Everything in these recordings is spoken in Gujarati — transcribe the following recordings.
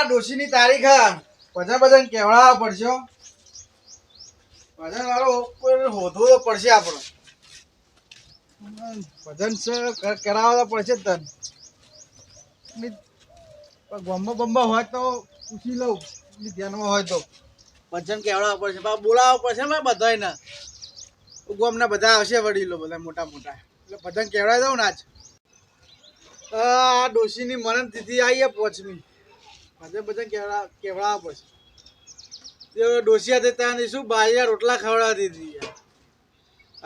આ ડોશીની તારીખ ભજન ભજન કેવડાવવા પડશે. ભજન વાળો હોધવો પડશે આપણો. ભજન કરાવવા પડશે તન. ની- પણ બમ્બા હોય તો પૂછી લઉં. ધ્યાનમાં હોય તો. ભજન કેવડાવવા પડશે. બોલાવવા પડશે ને બધાને ગોમના બધા આવશે વડીલો બધા મોટા મોટા. એટલે ભજન કેવડાવી દઉં ને આજ. આ ડોશીની મરણ તિથિ આવી પોચમી. ભજન ભજન કેવડા કેવડા પછી તે ડોશી હતી ત્યાં શું બારિયા રોટલા ખવડાવતી હતી યાર.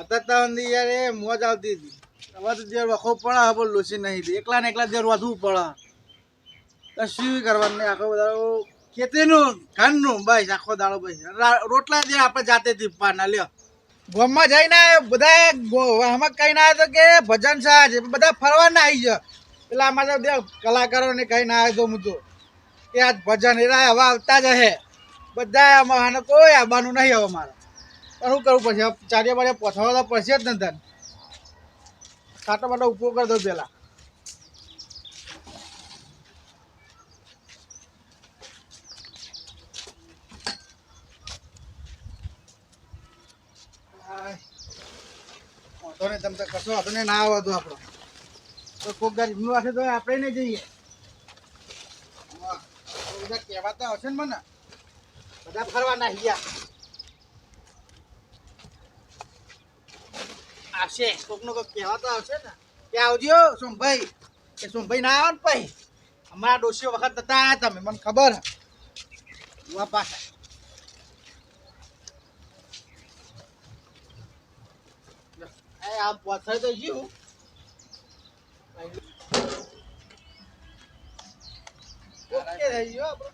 અત્યારે ત્યાં યાર એ મોજ આવતી હતી. હવે તો જે વખો પડે હવે બોલ નહીં હતી. એકલા ને એકલા જે વધવું પડે. શું કરવાનું આખો બધા ખેતીનું, ઘરનું બસ આખો દાડો બસ. રોટલા જે આપણે જાતે પાના લ્યો. ગોમમાં જઈને બધા આમાં કઈ ના તો કે ભજન સાજ. બધા ફરવા ના આવી ગયા પેલા દેખ કલાકારોને કઈ ના આવ્યો તો તો કે આજ ભજન એરા હવા આવતા જ હે. બધા આમાં કોઈ આવવાનું નહીં હવે મારે. પણ શું કરવું પડશે ચારે બારે પહોંચવા તો પડશે જ ને તને. ખાટો માટો ઉપયોગ કરી દો પેલા. હાય. વાંધો નહીં, તમે કશો વાંધો નહીં, ના આવે તો આપણો. તો કોક ગાડી એમનું તો આપણે નહીં જઈએ. બધા કહેવાતા હશે ને મને? બધા ફરવાના હિયા આવશે. કોકનો કોક કહેવાતા આવશે ને. કે આવજો સોમભાઈ. કે સોમભાઈ ના આવે ને ભાઈ અમારા ડોશીઓ વખત આવ્યા તમે, મને ખબર યુવા પાછા. એ આ પથ્થર તો ગયું. ઓકે થઈ ગયો આપણો.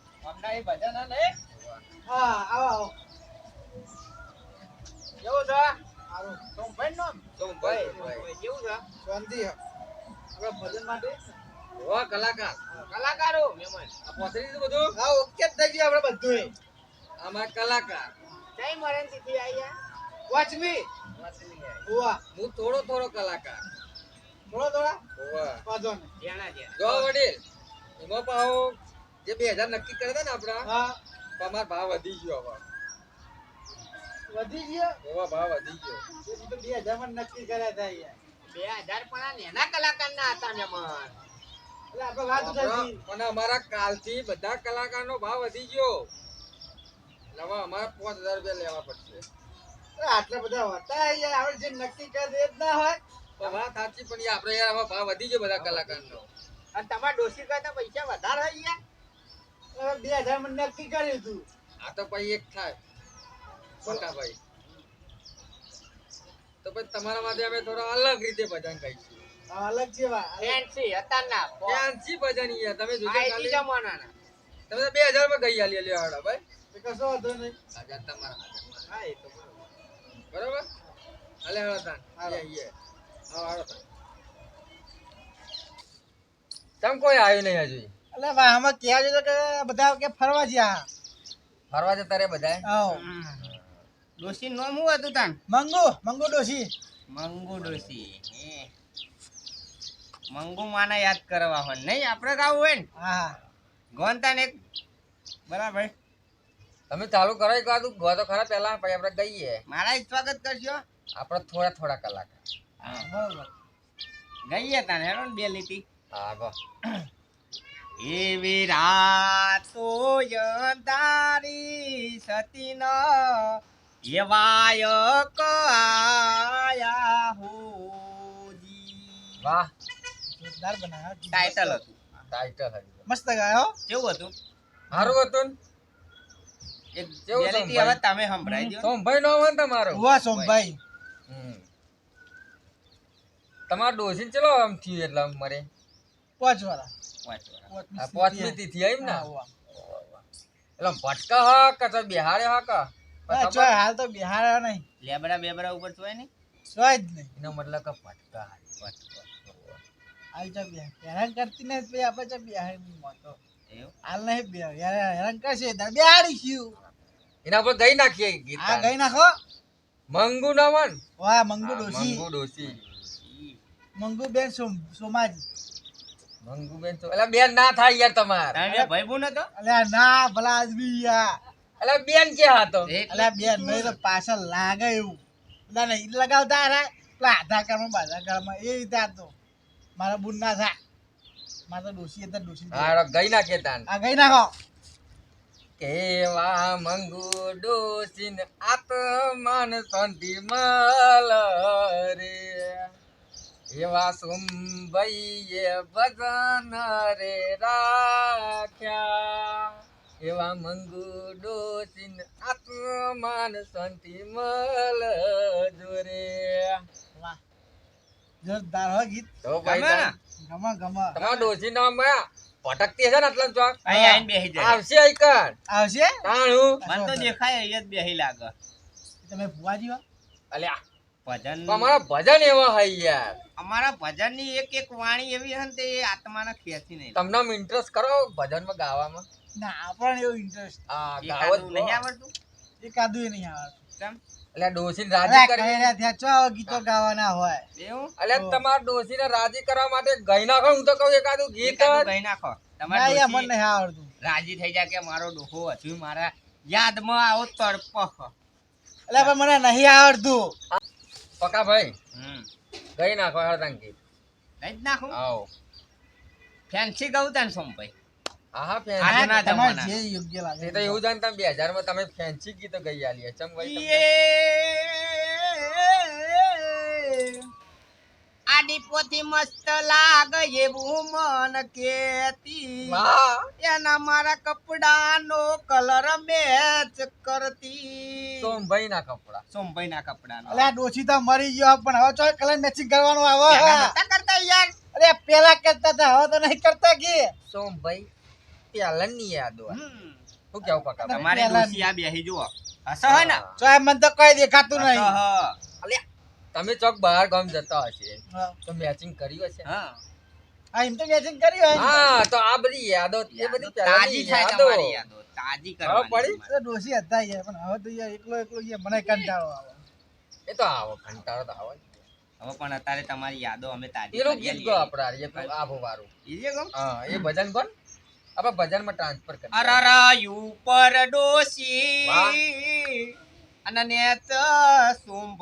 હા આવો આવો કેવું છે સારું સોમભાઈ નું કેવું છે શાંતિ આપણે ભજન માટે કલાકાર કલાકારો આ પોતરી છે બધું હા ઓકે જ થઈ ગયું આપણે બધું આમાં કલાકાર કઈ મરણ તિથિ આયા વાંચવી ઉવા હું થોડો થોડો કલાકાર. થોડો થોડા? નહીં ધ્યાના ધ્યાન જો વડીલ. એમાં પાહો જે બે હજાર નક્કી કરે ને આપણા તમાર ભાવ વધી ગયો હવે. વધી ગયો? એવા ભાવ વધી ગયો. તો બે હજારમાં નક્કી કર્યા હતા યાર બે હજાર પણ એના કલાકાર ના હતા ને મન એટલે આપણે વાત થઈ પણ અમારા કાલથી બધા કલાકારનો ભાવ વધી ગયો. હવે અમારે પાંચ હજાર રૂપિયા લેવા પડશે. આટલા બધા હોતા યાર આપણે જે નક્કી કરી દે જ ના હોય. વાત સાચી પણ આપણે યાર હવે ભાવ વધી ગયો બધા કલાકારનો. અને તમારા ડોસી કરતા પૈસા વધારે હોય ગયા બે હજાર મને નક્કી કર્યું હતું આ તો પછી એક થાય. મોટા ભાઈ. તો પછી તમારા માટે અમે થોડા અલગ રીતે ભજન ગાઈશું અલગ છે ફેન્સી અત્યારના ફેન્સી ભજન યાર. તમે જોજો ખાલી. જમાનાના. તમે બે હજારમાં ગઈ આલી લ્યો હાડો ભાઈ. કશો વાંધો નહીં. હજાર તમારા. હા એ તો બરોબર. હાલે હાલો તાન. તાન. તમ કોઈ આવ્યું નહીં હજુ? એટલે આમાં ક્યાં જતો કે બધા કે ફરવા જ્યાં. ફરવા જતા રે બધા આવો. ડોસી નોમ હું હતું તાન? મંગુ મંગુ ડોસી મંગુ ડોસી મંગુ માને યાદ કરવા હોય. નહીં આપણે ગાવું હોય ને. હા ગોનતાન એક. બરાબર. તમે ચાલુ કરો એક વાર ગો તો ખરા પહેલા પછી આપણે ગઈએ. મારા સ્વાગત કરજો. આપણે થોડા થોડા કલાક. હા. બરોબર ગઈએ તાને હેરો ને બે લીટી હા ગો એવી રાતો તારી સતી ન એવાય કયા હોજી. વાહ. જોરદાર બનાવ્યો ટાઇટલ હતું. ટાઈટલ હતું. મસ્ત ગાયો. કેવું હતું? સારું હતું? એક હવે તમે સંભળાઈ દો સોમભાઈ નો હોય તમારો? ઉવા સોમભાઈ. તમારા ડોસી ચલો આમ થયું એટલે મરે? પાંચ વાળા વાંચો. આ પાંચમી તિથિ આવી ને? એટલે ભટકા હા તો બિહારે હા કે? હા, ચોય હાલ તો બિહાર નહીં. લેબડા બેબડા ઉપર જોય ને ચોય જ નહીં. એનો મતલબ કે ભટકા હાલ ચો હેરાન કરતી નહીં પછી આપણે ચો બિહારની મોતો હાલ નહીં બિહાર હેરાન હેરાન કરશે તાર બિહાડીશું. એના પર ગઈ નાખીએ ગીત ગઈ નાખો. મંગુ નમન વાહ મંગુ ડોસી મંગુ ડોસી મંગુ બેન સોમ સોમાજી. મંગુબેન તો એટલે બેન ના થાય યાર તમાર. તમે બે ભાઈ બુન હતો અલ્યા ના ભલા આદમી યાર. એટલે બેન ક્યાં હતો? એટલે બેન નહીં તો પાછળ લાગે એવું. એટલે નહીં લગાવતા રે પેલા આધાર કાર્ડમાં બાધાર કાર્ડમાં એ રીતે હતો મારા બુન ના થાય મારે તો ડોસી હતા ડોસી હા ગઈ ના કેતાન. આ ગઈ નાખો કેવા મંગુ ડોસીન આત્માન શાંતિ મલ રે એવા સુંબઈએ ભજન રે રાખ્યા. એવા મંગુ ડોસીન આત્માન શાંતિ મલ જોરે. જોરદાર હો ગીત. તો ભાઈ ને? ગમા ગમા. તમારા ડોસી નામ ભટકતી હશે ને એટલે ચોક અહીં આઈને બેહી જાય. આવશે આઈકર આવશે? તાણું. મને તો દેખાય અહીંયા જ બેહી લાગે. તમે ફુવાજી અલ્યા. ભજન અમારા ભજન એવા હૈ યાર. અમારા ભજનની એક એક વાણી એવી ને તે આત્માને ખેંચી નહીં તમને ઇન્ટરેસ્ટ કરો ભજનમાં ગાવામાં? ના આપણને એવો ઇન્ટરેસ્ટ આ ગાવો નહીં આવડતું? એકાદું એ નહીં આવડતું. કેમ એટલે અરે રાજી આ રહ્યા ત્યાં ચો ગીતો ગાવાના હોય? એવું? એટલે તમારા ડોસીને રાજી કરવા માટે ગઈ નાખો હું તો કહું એકાદું ગીત. ગાઈ નાખો. તમારે મને નહીં આવડતું. રાજી થઈ જાય કે મારો ડોહો હજુ મારા યાદમાં આવો તડપ. એટલે પણ મને નહીં આવડતું. પકા ભાઈ હમ. ગઈ નાખો હળદંગ ગીત લઈ જ નાખો? આવો. ફેન્સી ગયું તાન સોમભાઈ હા હા ફેન્સી ના તમારે જે યોગ્ય લાગે એ તો એવું જાણતા બે માં તમે ફેન્સી ગીતો ગઈ આલી ચમ ભાઈ આડી પોથી મસ્ત લાગે એવું મન કેતી. એના મારા કપડાનો કલર મેચ કરતી. સોમભાઈ ના કપડા. સોમભાઈ ના કપડા એટલે આ ડોસી તો મરી ગયો પણ હવે ચો કલર મેચિંગ કરવાનો આવે કરતા યાર. અરે પેલા કરતા હતા હવે તો નહીં કરતા કે. સોમભાઈ પેલા ની યાદો આ. હમ. શું કેવું કાકા? તમારી ડોસી આ બેહી જુઓ. હસ હે ને? ચો એમ મને તો કઈ દેખાતું નહીં. અલ્યા તમે ચોક બહાર ગામ જતા હશે. તો મેચિંગ કર્યું હશે? હા. હા એમ તો કર્યું હોય હા તો આ બધી યાદો એ બધી તાજી થાય તમારી યાદો. તાજી ખબર પડી? તો ડોશી હતા યાર પણ હવે તો યાર એકલો એકલો યાર મને કંટાળો આવે. એ તો આવો કંટાળો તો આવો હવે પણ અત્યારે તમારી યાદો અમે તાજી એનું ગીત ગો આપડે આ આભો વાળું ઈ જે હા એ ભજન કોણ આપણે ભજનમાં ટ્રાન્સફર કરી અરરાયુ પર વાહ. ડોસી અને નેત શું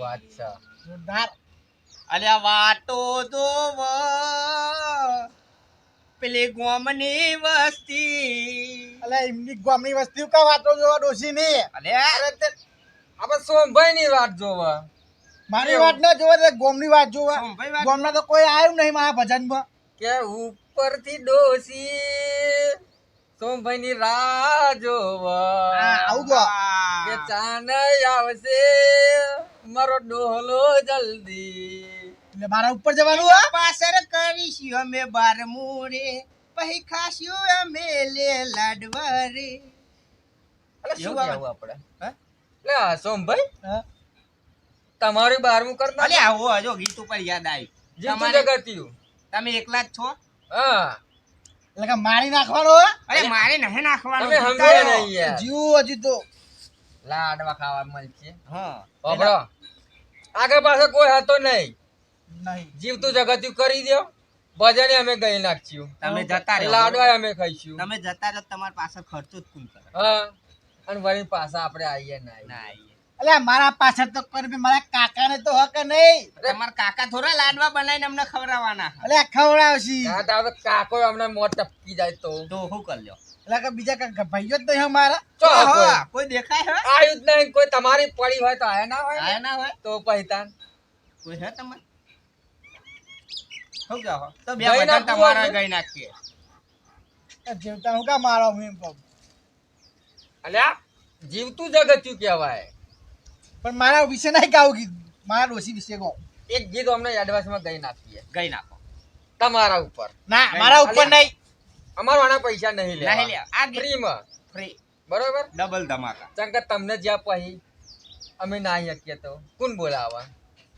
વાત છે. જોરદાર. અલ્યા વાટો જોવ. પેલી ગોમની વસ્તી. અલ્યા એમની ગોમની વસ્તી કા વાતો જોવા ડોસી ને અલ્યા આપણે સોમભાઈ ની વાત જોવા. મારી વાત ના જોવા તો ગોમની વાત જોવા. ગોમના તો કોઈ આવ્યું નહીં મારા ભજનમાં. કે ઉપરથી ડોસી સોમભાઈ ની રાહ જોવા. આવું ગો. કે ચાન આવશે મારો ડોહલો જલ્દી. એટલે મારા ઉપર જવાનું હો? પાસર કરીશું અમે બાર મોરે પછી ખાશું અમે લે લાડવા રે એટલે શું કહેવું આપણે હે? લે સોમભાઈ હા. તમારું બારમું કરતા અલે આવો હજો ગીત ઉપર યાદ આવી. જીતું તમારે જગત્યું તમે એકલા જ છો? એટલે હા કે મારી નાખવાનો અરે મારે નહીં નાખવાનું તમે સમજ્યા નહીં યાર. જીવ હજી તો. લાડવા ખાવા મળશે. હા બાબડો આગળ પાછળ કોઈ હતો નહીં. નહીં. જીવતું જગત્યું કરી દો ભજને અમે ગઈ નાખશું. તમે જતા રહો. લાડવા અમે ખાઈશું. તમે જતા રહો તમારા પાસે ખર્ચો જ કુલ કરે. હા. અને વળી પાછા આપણે આવીએ ના આવીએ. ના. એટલે મારા પાછળ તો કરે મારા કાકાને તો હક નહીં. તમારા કાકા થોડા લાડવા બનાવીને અમને ખવડાવવાના. આ ખવડાવશી. હા તો હવે કાકો અમને મોત ટપકી જાય તો. તો શું કરી લ્યો. એટલે કે બીજા કાંઈ ભાઈઓ જ નહીં અમારા ચો કોઈ દેખાય હે? આયુ જ નહીં. કોઈ તમારી પડી હોય તો આયા ના હોય ને? આયા ના હોય? તો પૈતાન. કોઈ હે તમારે? શું કહો? તો બે બધા તમારા ગઈ. નાખીએ. જેવતા હું કા મારો હું એમ અલ્યા જીવતું જગત્યું કહેવાય. પણ મારા વિશે નહીં ગાવું કીધું મારા ડોશી વિશે કહો. એક ગીત અમને એડવાન્સમાં ગઈ નાખીએ. ગઈ નાખો. તમારા ઉપર. ના મારા ઉપર નહીં. અમારા આના પૈસા નહીં નહીં લે આ ગીત ફ્રીમાં. ફ્રી. બરોબર? ડબલ ધમાકા. કારણ કે તમને જ્યાં પછી અમે ના શકીએ તો. કોણ બોલાવા?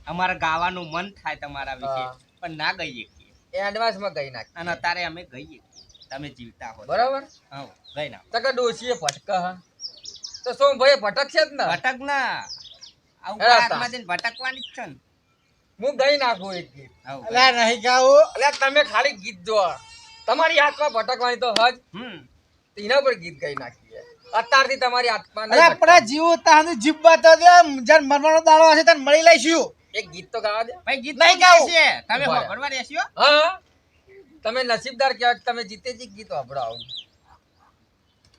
અમારે ગાવાનું મન થાય તમારા વિશે. પણ ના ગઈએ શકીએ. એડવાન્સમાં ગઈ નાખી અને અત્યારે અમે ગઈએ શકીએ. તમે જીવતા હો. બરાબર? હા ગઈ નાખો તો કે ડોશીએ ભટકા હા. તો સોમભાઈ ભટકશે જ ને. ભટક ના આવું તા. હાથમાં જઈને ભટકવાની જ છે ને. હું ગઈ નાખું એક ગીત. અલ્યા નહીં ગાવું. એટલે તમે ખાલી ગીત જો. તમારી આત્મા ભટકવાની તો હજ હમ. એના પર ગીત ગઈ નાખીએ. અત્યારથી તમારી આત્મા અરે ભટકે. આપણા જીવો તાહની જીવવા બાતો દે. જાન મરવાનો દાડો હશે તને મળી લઈશું. એક ગીત તો ગાવા દે. ભાઈ ગીત નહીં ગાવું. છે તમે. સાંભળવા રહેશો હા. તમે નસીબદાર કહેવાય કે તમે જીતેજી ગીત વાપરાવો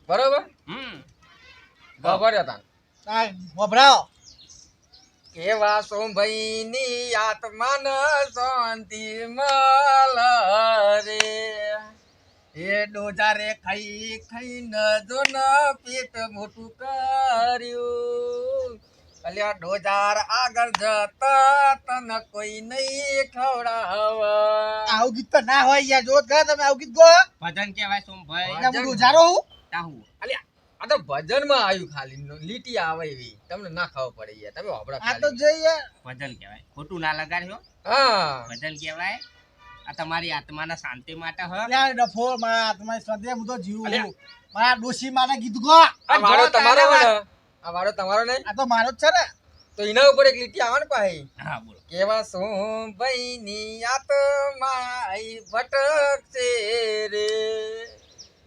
બરોબર? હમ. ખબર હતા આ કેવા સોમભાઈની આત્માન શાંતિ મલરે એ ડોજારે ખાઈ ખાઈને જો ન પેટ મોટું કર્યું. અલ્યા ડોજાર આગળ જતા તન કોઈ નહીં ખવડાવા. આવું ગીત તો ના હોય યાર જો ગા તમે આવું ગીત ગો. ભજન કહેવાય સોમભાઈ. ભજન. એટલે હું. રોજારો હું. તાહુ અલ્યા આ તો ભજનમાં આવ્યું ખાલી લીટી આવે એવી. તમને ના ખાવ પડે યાર તમે હોબળા આ તો જોઈએ. ભજન કહેવાય. ખોટું ના લગાડ્યો હા. ભજન કહેવાય. આ તમારી આત્માના શાંતિ માટે હો. અલ્યા ડફો મારા આત્મા શ્રદ્ધા હું તો જીવું. અલ્યા. મારા ડોશી માના ગીત ગો. આ વાળો તમારો ને. આ વાળો તમારો નહીં? આ તો મારો જ છે ને. તો એના ઉપર એક લીટી આવે ને પાહી. હા બોલો. કેવા સોમભાઈની ભટક ભટકશે રે.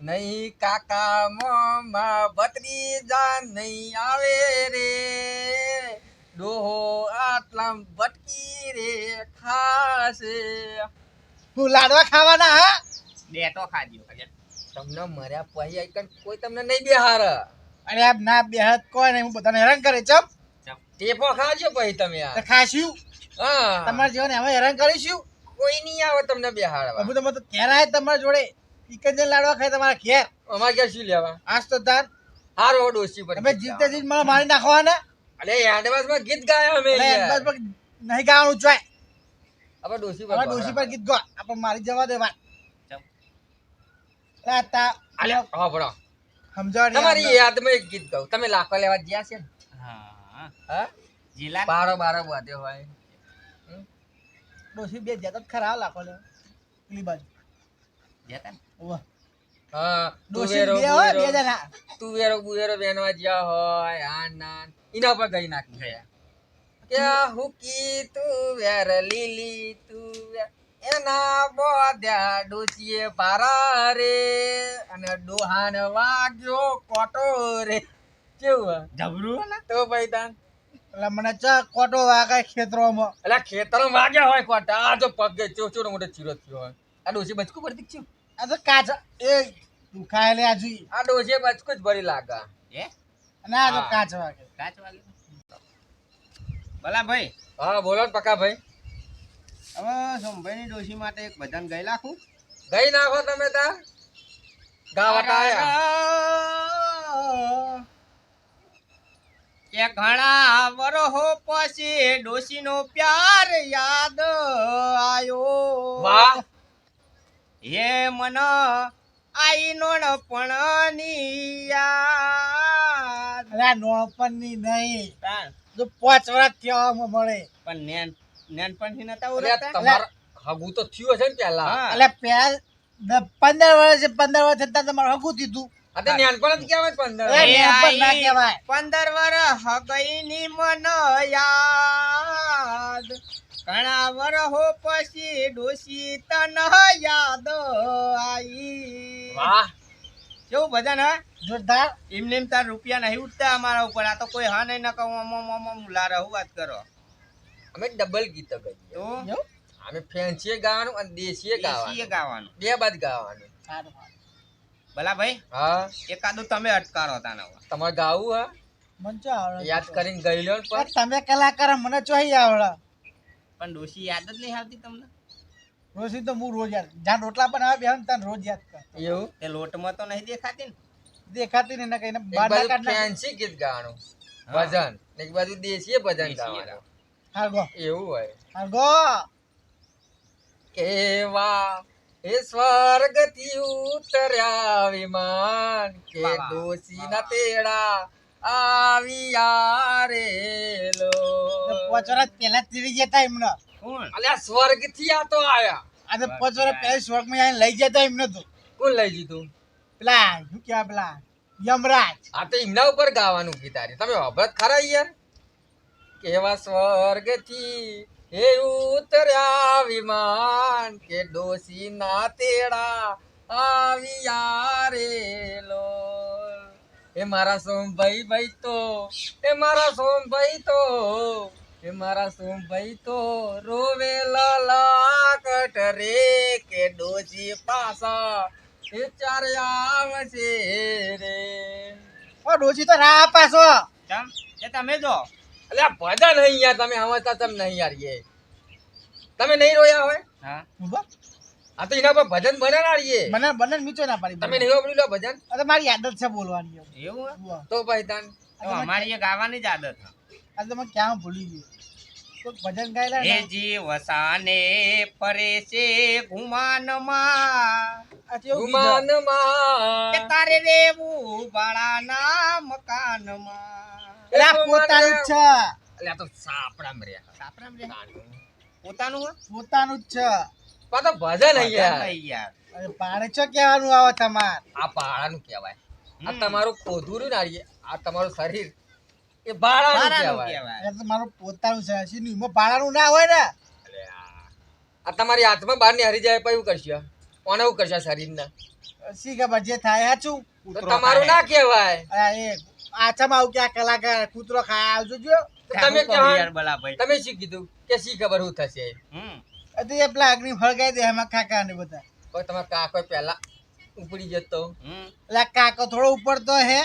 નહીં કાકા મોમાં બતરી જા નહીં આવે રે. ડોહો આટલા બટકી રે ખાશે. હું લાડવા ખાવાના હા? બે તો ખાજો તમને મર્યા પછી કોઈ તમને નહીં બેહાર. અરે આ ના બે હાથ કોઈ નહીં હું બધાને હેરાન કરે ચમ? ટેપો ખાજો પછી તમે આ. ખાશ્યું હા. તમારા જીવન હવે હેરાન કરીશું. કોઈ નહીં આવે તમને બેહાડવા. હું તમે તો ઘેર તમારા જોડે. ચિકન લાડવા ખાય તમારા ઘેર. અમારે ઘેર શું લેવા? આજ તો તાર હારો ડોસી પર તમે જીતે જીત મને મારી નાખવાના. અરે એડવાન્સમાં ગીત ગાયા અમે એટલે માં નહીં ગાવાનું જોય. હવે ડોસી પર ડોશી પર ગીત ગા આપણે મારી જવા દેવા. ચમ. એટલે તા અલ્યા, હા ભરો સમજાવવાની તમારી યાદ યાદમાં એક ગીત ગાઉં. તમે લાખો લેવા ગયા છે હા. હા? જીલા બારો બારો બાધે હોય. ડોસી બે જતા ખરા લાખો લેવા. પેલી બાજુ. જતા ને? ઓવા. હા ડોશી બે હોય બે જણા. તુવેરો બુવેરો બેનવા જ્યાં હોય આ ના એના ઉપર ગઈ નાખી ગયા ક્યાં હુકી તુવેર લીલી તુવેર એના બોધ્યા ડોચીએ પારા રે. અને ડોહાને વાગ્યો કોટો રે. કેવું જબરું? ને તો ભાઈ તાન. એટલે મને ચા કોટો વાગે ખેતરોમાં. એટલે ખેતરો વાગ્યા હોય કોટા. આ જો પગે ચોચો મોટો ચીરો થયો હોય. આ ડોસી બચકું ભરી છું? આ તો કાચા એ દુખાય લે આજુ આ ડોસી બચકું જ ભરી લાગે. એ અને આ તો કાચ વાગે. કાચ વાગે. ભલા ભાઈ. હા બોલો ને પકા ભાઈ. હવે સોમભાઈની ડોશી માટે એક ભજન ગઈ નાખું. ગઈ નાખો તમે તા. ગાવટ આયા. કે ઘણા વરહો પછી ડોશીનો પ્યાર યાદ આયો. વાહ. હે મન આઈ નોણપણની યાદ. અરે આ નોણપણની નહીં. જો પાંચ વર્ષ કહેવામાં મળે. પણ નેન નેનપણથી નતા એટલે ઓળખતા તમાર હગું તો થયું હશે ને પહેલા. હા. એટલે પેલ દ- પંદર વર્ષ પંદર વર્ષ થતા તમારે હગું દીધું અતે નાનપણ જ કહેવાય પંદર એ ના કહેવાય. પંદર હગઈ ની મન યાદ ઘણા વરહો પછી ડોસી તન યાદ આઈ. વાહ. કેવું ભજન હા? જોરદાર. એમને એમ તાર રૂપિયા નહીં ઉઠતા અમારા ઉપર. આ તો કોઈ હા નહીં ન નકો મુલા રહું વાત કરો. અમે ડબલ ગીત ગાઈએ. તો? અમે ફેન્સીએ ગાવાનું અને દેશીએ દેશીએ ગાવાનું. ગાવાનું. બે બાદ ગાવાનું. ભલા ભાઈ હા. એકાદો તમે અટકારો તાને. તમારે ગાવું હા? મને આવડે? યાદ કરીને ગઈ પણ. પણ તમે કલાકાર મને ચોઈ આવડે? પણ ડોશી યાદ જ નહીં આવતી તમને? ડોશી તો હું રોજ યાદ જ્યાં રોટલા પણ આવે બેહન તને રોજ યાદ કર એવું? એ લોટમાં તો નહીં દેખાતી ને? દેખાતી ને કઈ એક બાર. ફેન્સી ગીત ગાવાનું. ભજન. એક બાજુ દેશીય ભજન ગાવાનું. હાલ ગો એવું હોય. હાલ ગો કેવા એ સ્વર્ગથી ઉતર્યા વિમાન કે વાહ, ના તેડા આવ્યા રેલો પાંચ વર્ષ પહેલા તીરી જતા એમને. કોણ? અલ્યા સ્વર્ગથી આ તો આયા અને પાંચ વર્ષ પહેલા સ્વર્ગમાં આવીને લઈ જતા એમને તો. કોણ લઈ જીધું? પેલા શું કહેવાય પેલા? યમરાજ. આ તો એમના ઉપર ગાવાનું ગીતારી તમે વાપરત ખરા યાર. કેવા સ્વર્ગથી એ હે ઉતર્યા વિમાન કે ડોસી ના તેડા આવ્યા રે લો. એ મારા સોમભાઈ ભાઈ તો એ મારા સોમભાઈ તો એ મારા સોમભાઈ તો રોવે લાકટ રે કે ડોસી પાસા એ ચારે આવશે રે. ઓ ડોસી તો રા પાસો તમે જો. અલ્યા ભજન નહીં યાર તમે સમજતા તમે નહીં યાર એ તમે નહીં રોયા હોય હા. આ તો એના પર ભજન બનાવીએ મને બનન મીચો ના પાડી તમે નહીં સાંભળ્યું લો ભજન? અરે મારી આદત છે બોલવાની. એવું હે? તો ભાઈ તાન. અમારી એક ગાવાની જ આદત છે. આ તમે ક્યાં ભૂલી ગયો. ભજન ગાયેલા હે ને જીવ સાને ગુમાનમાં. આ ગુમાનમાં. તારે રેવું ભાડાના મકાનમાં. આ પોતાનું જ છે. અલ્યા તો સાપડામ રે સાપરામ રે. પોતાનું પોતાનું જ છે. પા તો ભજન નહીં યાર. અરે પાડે છો કેવાનું આવો તમાર? આ પાડાનું કહેવાય. આ તમારું ખોધું રહ્યું ને આ તમારું શરીર એ ભાડાનું ભાડાનું કહેવાય. એ તો મારું પોતાનું છે શીનું એમાં પાડાનું ના હોય ને? આ. તમારી હાથમાં બહારની હરી જાય પછી એવું કરશે? કોને એવું કરશો શરીરને? શી ખબર જે થાય હાચું? તમારું ના કહેવાય. એ આછામાં આવું ક્યાં કલાકાર કૂતરો ખાય આવજો જો તમે તમે શું કીધું કે શી ખબર હું થશે? હમ. એ પેલા અગ્નિ ફળગાઈ દે એમાં કાકા ને બધા. કોઈ તમારા કાકો પહેલા ઉપડી જતો. એટલે કાકો થોડો ઉપર તો હે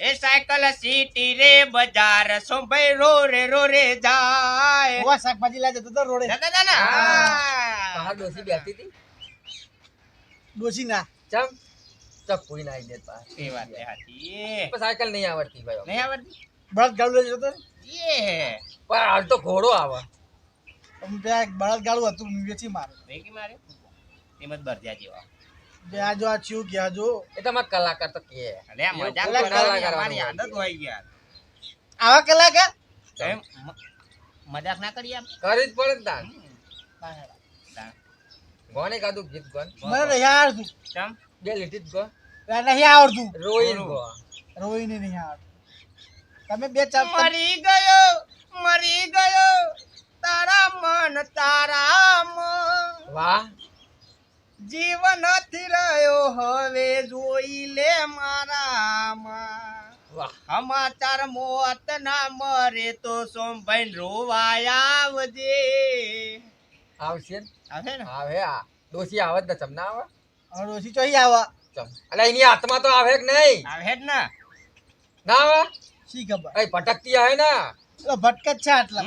એ સાયકલ સીટી રે બજાર સોભાઈ રો રે રો રે જાય. ઓ શાકભાજી લાજે તો તો રોડે. દાદા દાદા હા. બહાર ડોસી બેઠી હતી? ડોસી ના ચમ કોઈ ના આવી દેત બહાર. એ વાત એ સાચી. પણ સાયકલ નહીં આવડતી ભાઈ નહીં આવડતી? બળદ ગાડું લઈ જતો એ. પણ હાલ તો ઘોડો આવે તમે પેલા બળદ ગાડું હતું વેચી મારે વેચી મારે? એમ જ બરજ્યા જેવા. બે આ જો આ ચિયું ગયા જો એ તમારા કલાકાર તો કે અલે મજાક કરવાની આદત હોય યાર. આવા કલાકાર એમ મજાક ના કરી આમ? કરી જ પડે તાન. ગોને કાધું ગીત ગોન મને યાર તું ચમ? બે લીટી જ ગો. નહીં આવડતું. રોઈન બોલો. ગો. રોઈને નહીં આવડતું. તમે બે ચાર મરી ગયો મરી ગયો તારા મન તારા મન. વાહ. જીવ નથી રહ્યો હવે જોઈ લે મારામાં. વાહ. સમાચાર મોત ના મરે તો સોમભાઈ રોવાય આવજે. આવશે ને? આવે ને? આવે આ. દોષી આવે જ ને ચમ આવે? હવે ડોસી ચોઈ આવા. ચમ. અલે એની હાથમાં તો આવે કે નહીં? આવે જ ને. ના આવે? શી ખબર? કઈ ભટકતી આવે ને? પેલો ભટક જ છે આટલા.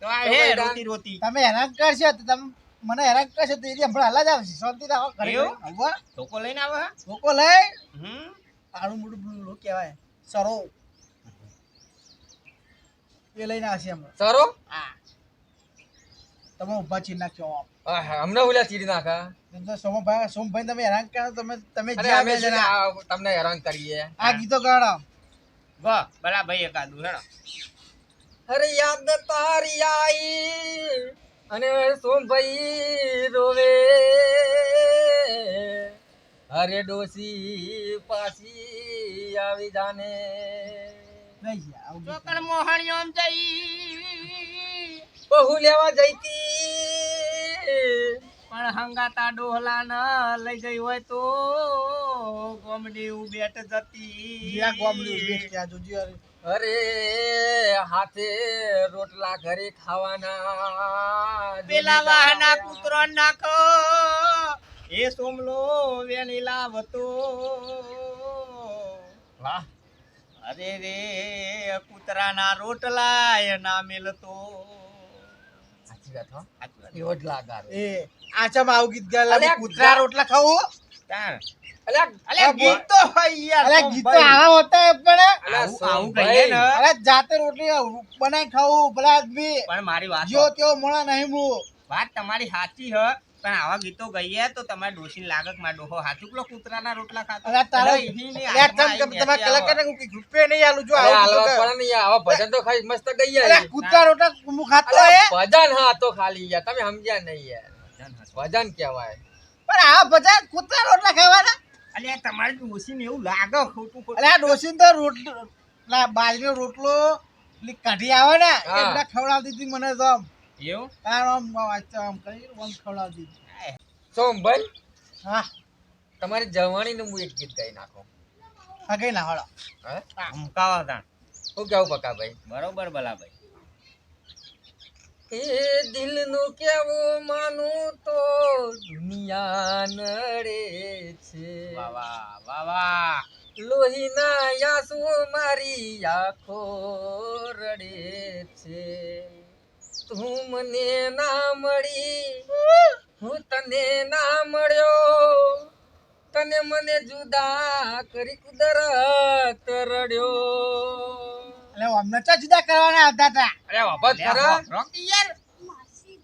તો તો આવે રોતી રોતી. તમે હેરાન કરશો તો તમે મને હેરાન કરશો તો એરી હમણાં હાલા જ આવશે. શાંતિ રાખો ઘરે આવવા આવો ધોકો લઈને આવે હા? લોકો લઈ. હમ. આડું મોટું લો કહેવાય. સરો. એ લઈને આવશે હમણાં. સરો? હા. તમે ઊભા ચીર નાખ્યો. હમણાં ઓલા ચીરી નાખા. સોમભાઈ સોમભાઈ તમે હેરાન કરો તમે તમે તમને હેરાન કરીએ. આ ગીતો ગાડો વાહ બરા ભાઈ એકાદું હેડો અરે યાદ તારી આઈ અને સોમભાઈ રોવે. અરે ડોસી પાછી આવી જાને. ચોકડ મોહણિયો આમ જઈ. બહુ લેવા જઈતી. પણ હંગાતા ડોહલા ન લઈ ગઈ હોય તો ગોમડી ઉબેટ જતી. જ્યાં ગોમડી ઉબેટ ત્યાં જોજી. અરે. હાથે રોટલા ઘરે ખાવાના. પેલા વાહના કૂતરો નાખો. એ સોમલો વેની લાવતો. વાહ. અરે રે કૂતરાના રોટલા એ ના મેલતો. સાચી વાત હો. એવો જ લાગાર. એ આચામાં આવું ગીત ગાયેલા કૂતરા રોટલા ખાવું તાણ. અલ્યા અલ્યા ગીત તો યાર અરે સોમભાઈ. ગીતો આવા હોતા હે પણ આવું- આવું કહીએ ને. અરે જાતે રોટલી બનાવી ખાવું ભલા આદમી. પણ મારી વાત જો તેઓ મોણા નહીં હું વાત તમારી સાચી હ. પણ આવા ગીતો ગઈએ તો તમારે ડોશી લાગકમાં મારો ડોહો હાચું પેલો કૂતરાના રોટલા ખાતો? અરે તારા એટલે ઈની અરે હાથમાં ચમ આઈને કે તમારા બેસી કલાકારને આવો. કોઈ નહીં આલું જો આવું ને આવા ભજન તો ખાઈ મસ્ત ગઈ અરે કૂતરા રોટલા હું ખાતો હે ભજન હા તો ખાલી યાર તમે સમજ્યા નહીં યાર. ભજન કહેવાય. પણ આ ભજન કૂતરા રોટલા ખાવાના? અલ્યા તમારી ડોશીને એવું લાગે ખોટું ખોટું. અરે ડોસીને તો રોટલો બાજરીનો રોટલો કાઢી આવે ને એટલા ખવડાવી ખવડાવતી હતી મને તો. એવું? તાર આમ વાંચતા આમ કરી આમ ખવડાવતી સોમભાઈ હા. તમારે જવાનીનું હું એક ગીત ગાઈ નાખો. હા કઈ ના હળો હે? હમકાવો તાણ. શું કેવું પકાભાઈ બરોબર ભલાભાઈ. એ દિલનું કેવું માનું તો દુનિયા નડે છે. વાવા વાવા લોહીના યાસુ મારી આખો રડે છે. તું મને ના મળી હું તને ના મળ્યો. તને મને જુદા કરી કુદરત રડ્યો. અલે અમને તો જુદા કરવાના આવતા હતા અરે બાબા કરો યાર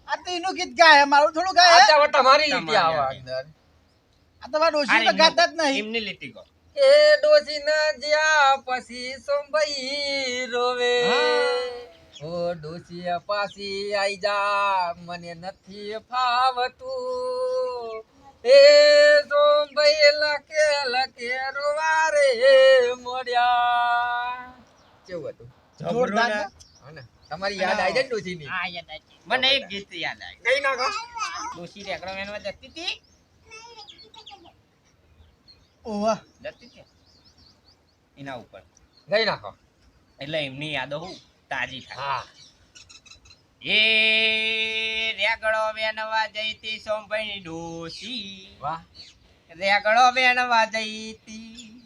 આ તો એનું ગીત ગાય મારું થોડું ગાય આ તો તમારી લીટી આવા અંદર. આ તમારા ડોશી તો ગાતા જ નહીં. એમની લીટી કો એ ડોસી ના જ્યાં પછી સોમભાઈ રોવે. ડોસી પાસી આઈ જા. મને નથી ફાવતું. એ સોમભાઈ લકે લકે રોવારે મોડ્યા કેવું હતું? જોરદાર. હા તમારી યાદ આવી જાય ડોસી ની હા યાદ આવી મને એક ગીત યાદ આવી કઈ નાખો? ડોશી રેકડો વેનવા જતી હતી. ઓવા. જતી હતી. એના ઉપર. ગઈ નાખો? એટલે એમની યાદો હું. તાજી થાય. એ રેગડો વેનવા જઈતી સોંભણી ડોસી વાહ. રેગડો વેણવા જઈતી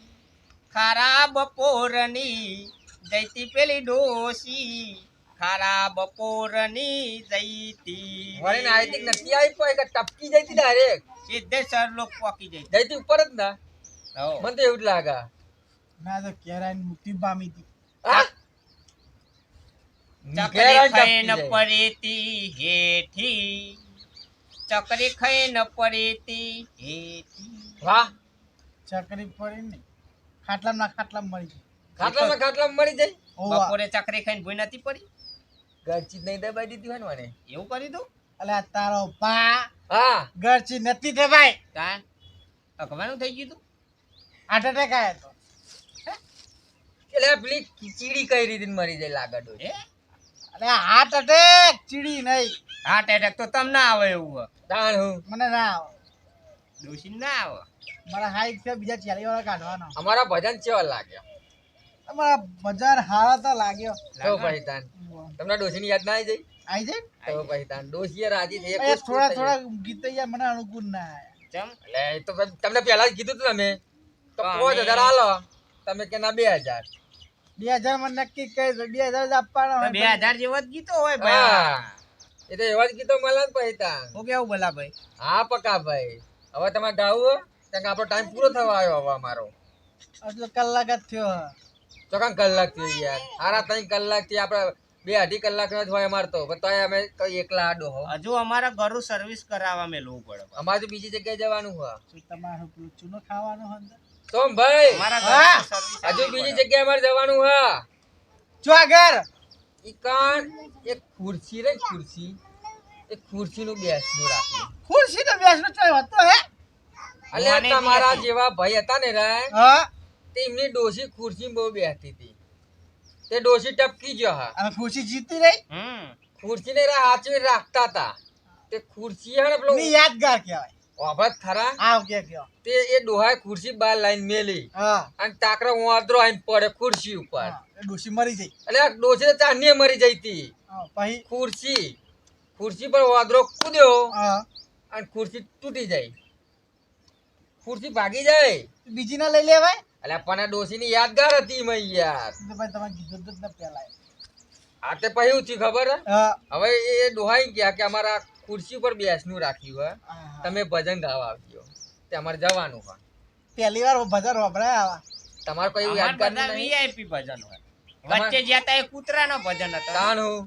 ખારા બપોરની જઈતી પેલી ડોસી ખારા બપોરની જઈતી. વળી ને આઈ નથી આવી પણ કે ટપકી જઈતી ડાયરેક્ટ સીધે સરલોક પોકી જઈતી. જઈતી ઉપર જ ના. મને તો એવું જ લાગે. ના તો કેરાય મુક્તિ પામી હતી. હા? ચકરી ખાઈ ખાઈને ટપકી હેઠી. ચકરી ખાઈને પડીતી હેઠી. વાહ. ચકરી પડી ને ખાટલામાં ના ખાટલામાં મળી ગઈ ખાટલામાં ખાટલામાં મળી જાય? બપોરે ચકરી ખાઈને ભૂઈ નથી પડી? ગરચી નહીં દબાઈ દીધી હોય ને મને એવું કરી દઉં? એટલે તારો પા હા. ગરચી નથી દબાઈ. ભાઈ અકવાનું થઈ ગયું તું? હાર્ટ એટેક આવ્યો તો. એટલે પેલી ચીડી કઈ રીતે મરી જાય લાગડો. હે? અરે હાર્ટ એટેક ચીડી નહીં. હાર્ટ એટેક તો તમને આવે એવું તાણ હું. મને ના આવે. દોશી ના આવે? મારા હાઈટ છે બીજા ચાલી વાળા કાઢવાનો. અમારા ભજન કેવા લાગ્યો? અમારા બજાર હારા તો લાગ્યો. તો ભાઈ તાન તમને ડોશીની યાદ ના આવી જઈ? જાય જઈ તો ભાઈ તાન ડોશીએ રાજી થઈ થોડા થોડા ગીત યાર મને અનુકૂળ ના આયા. કેમ એટલે તો તમને પહેલા જ કીધું તું તમે. તો પાંચ હજાર હાલો તમે કે ના બે હજાર. બે હજાર મને નક્કી કરી બે હજાર જ આપવાના હોય બે હજાર જેવો જ ગીતો હોય ભાઈ. એ તો એવા જ ગીતો મળે ને ભાઈ તાન હું કેવું બોલા ભાઈ? હા પકા ભાઈ. હવે તમે ગાવું કારણ કે આપણો ટાઈમ પૂરો થવા આવ્યો હવે અમારો. એટલે કલાક જ થયો હે. કલાક થયો યાર. હારા ત્રણ કલાકથી આપણે બે અઢી કલાક નો જ હોય અમારે તો. તોય અમે એકલા આડો હો. હજુ અમારા ઘરું સર્વિસ કરાવવા મેલવું પડે. અમારે તો બીજી જગ્યાએ જવાનું હોય. તમારું તમારે ચૂનો ખાવાનું હોય અંદર? સોમ ભાઈ. અમારા હા. ઘરું સર્વિસ હજુ બીજી જગ્યાએ મારે જવાનું હા. જો આગળ. ઈ કાન એક ખુરશી રે ખુરશી. એક ખુરશી નું બેસનું રાખ્યું ખુરશી નું બેસનો ચાલ હતો હે. અલ્યા તમારા જેવા ભાઈ હતા ને રે હા. તે એમની ડોશી ખુરશી બહુ બેસતી હતી. તે ડોશી ટપકી ગયો હા. અને ખુરશી જીતી રહી? હમ. ખુરશી ને હાચવી રાખતા હતા. તે ખુરશી હે ને પેલો યાદગાર કહેવાય. ઓભત ખરા? આવ કે કયો. તે એ ડોહાએ ખુરશી બાર લાઈન મેલી. હા. અને તાકરા વાંદરો આઈને પડે ખુરશી ઉપર. હા, ડોશી મરી જઈ. એટલે ડોશી ચાંદીએ મરી જઈ હતી. પછી? ખુરશી. ખુરશી પર વાંદરો કૂદ્યો હા. અને ખુરશી તૂટી જાય. ખુરશી ભાગી જાય. બીજી ના લઈ લેવાય? એટલે પણ ડોશી ની યાદગાર હતી મેં યાર. તમે કીધું જ ન પેલાય આ તે પછી શું ખબર? હે? હવે એ ડોહાઈ ગયા કે અમારા ખુરશી પર બેસનું રાખ્યું હોય તમે ભજન ગાવા આવજો. તે અમારે જવાનું હોય પહેલી વાર ભજન વપરાય આવા. તમારે કોઈ યાદગાર વીઆઈપી ભજન હોય. વચ્ચે જ્યાં તા એ કૂતરાનો ભજન હતો. તાણ હું?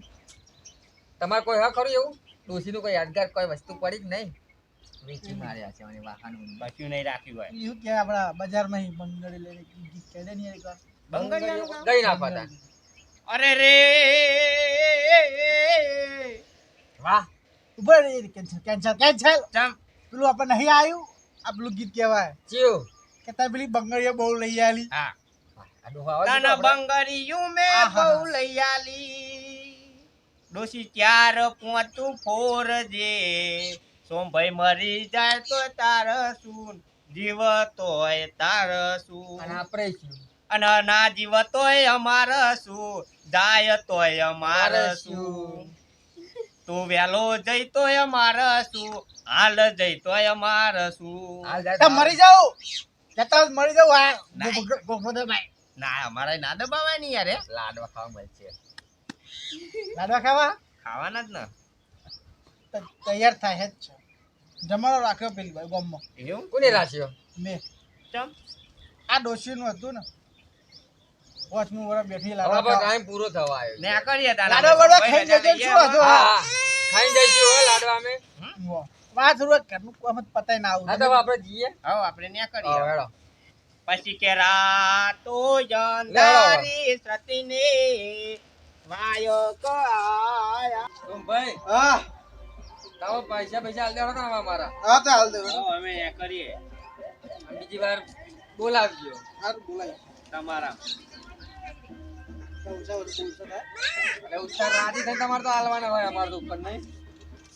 તમારે કોઈ હા ખરું એવું? ડોશીનું કોઈ યાદગાર કોઈ વસ્તુ પડી જ નહીં? વેચી માર્યા છે અને વાહન બચ્યું નહીં રાખ્યું હોય. એવું કે આપડા બજારમાં બંગડી લઈને ગીત કહી ને એક. ગઈ તાણ. અરે રે! વાહ. ઊભા રહી કેન્સલ કેન્સલ કેન્સલ ચમ. પેલું આપણે નહીં આવ્યું. આ પેલું ગીત કહેવાય. ચિયો. કે તારે પેલી બંગડીઓ બહુ લઈ આલી હા. ના. બંગડિયું મેં. બહુ લઈ આલી. ડોસી ચાર પોતું ફોરજે સોમભાઈ મરી જાય તો તાર શું જીવ તોય તાર શું અને આપણે શું? અને ના જીવ તોય અમાર શું જાય તોય અમાર શું તું વેલો જઈતોય અમાર શું હાલ જઈતોય અમાર શું હાલ મરી જાવ જતા મરી જાવ આ. ગોપો- ભાઈ ના અમારે ના દબાવાય યાર લાડવા ખાવા મળશે. લાડવા ખાવા? ખાવાના જ ને. તૈયાર થાય જ છે. જમાડો રાખ્યો પેલી ભાઈ ગોમમાં. એવું? કોને રાખ્યો? મેં. ચમ. આ ડોશીનું હતું ને. પાંચમું વર્ષ બેઠી હવે લાડવા આપણો ખાવા. ટાઈમ પૂરો થવા આવ્યો ને કરીએ તારા લાડવા બાડવા ખાઈ જજો, શું હતું? હા. ખાઈ જઈશું હો લાડવા અમે. વાત થોડું ઘરનું કામ જ ના આવું. હા તો આપણે જઈએ. હવે આપણે ન્યા કરીએ હેડો. પછી કે રાતો જંધારી સતીને વાયો કો આયા સોમભાઈ હા. તારો પૈસા પૈસા હાલ દેવાનો ને મારા. હા તો હાલ દે અમે કરીએ બીજી વાર બોલાવજો. હા બોલાય. તમારા. ઉત્તર રાજી થઈને તમારે તો હાલવાના હોય અમારે તો ઉપર નહીં.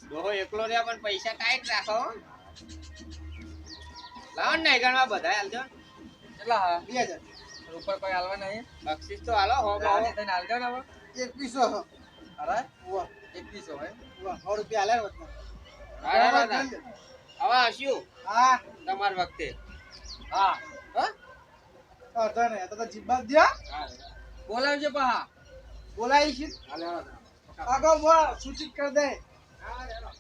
ડોહો એકલો રહ્યા પણ પૈસા ટાઈટ રાખો હો. લાવો ને ગણવા બધા હાલજો. કેટલા હા? બે હજાર. ઉપર કોઈ હાલવા નહીં? બક્ષીસ તો હાલો હો રાજી થઈને હાલ ને હવે. એકવીસો. હ. અરે? વાહ એકવીસો હોય વાહ સો રૂપિયા હાલ્યા વચમાં. હા, હા, હા. હવે હસ્યું હા. તમાર વખતે. હા. હા? વાંધો નહીં. તો જીબ્બા દ્યા. બોલાવજો પા બોલાય છે હાલે હાલો. આગળ સૂચિત કરી દે. હા.